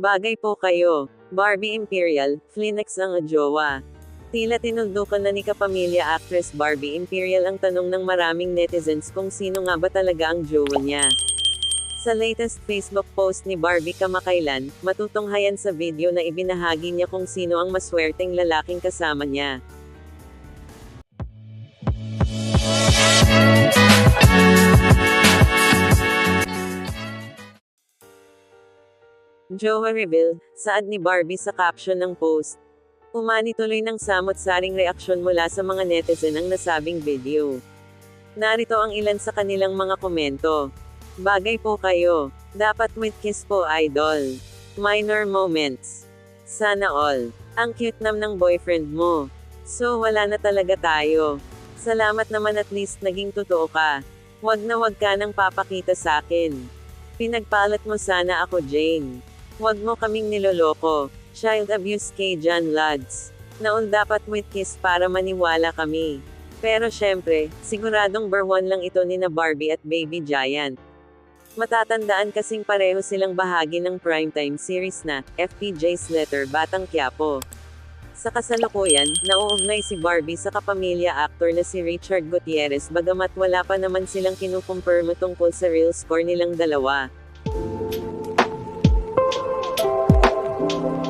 Bagay po kayo. Barbie Imperial, Flinex ang jowa. Tila tinundukan na ni kapamilya actress Barbie Imperial ang tanong ng maraming netizens kung sino nga ba talaga ang jowa niya. Sa latest Facebook post ni Barbie kamakailan, matutunghayan sa video na ibinahagi niya kung sino ang maswerteng lalaking kasama niya. Jowa reveal, saad ni Barbie sa caption ng post. Umani tuloy ng samot-saring reaksyon mula sa mga netizen ang nasabing video. Narito ang ilan sa kanilang mga komento. Bagay po kayo. Dapat with kiss po idol. Minor moments. Sana all. Ang cute nam ng boyfriend mo. So wala na talaga tayo. Salamat naman at least naging totoo ka. Wag na wag ka nang papakita sa akin. Pinagpalat mo sana ako Jane. Wag mo kaming niloloko. Child abuse kay John Lads. Naon dapat with kiss para maniwala kami. Pero syempre, siguradong one lang ito ni na Barbie at Baby Giant. Matatandaan kasing pareho silang bahagi ng primetime series na, FPJ's Letter Batang Quiapo. Sa kasalukuyan, nauugnay si Barbie sa kapamilya actor na si Richard Gutierrez bagamat wala pa naman silang kinukumpirma tungkol sa real score nilang dalawa. thank you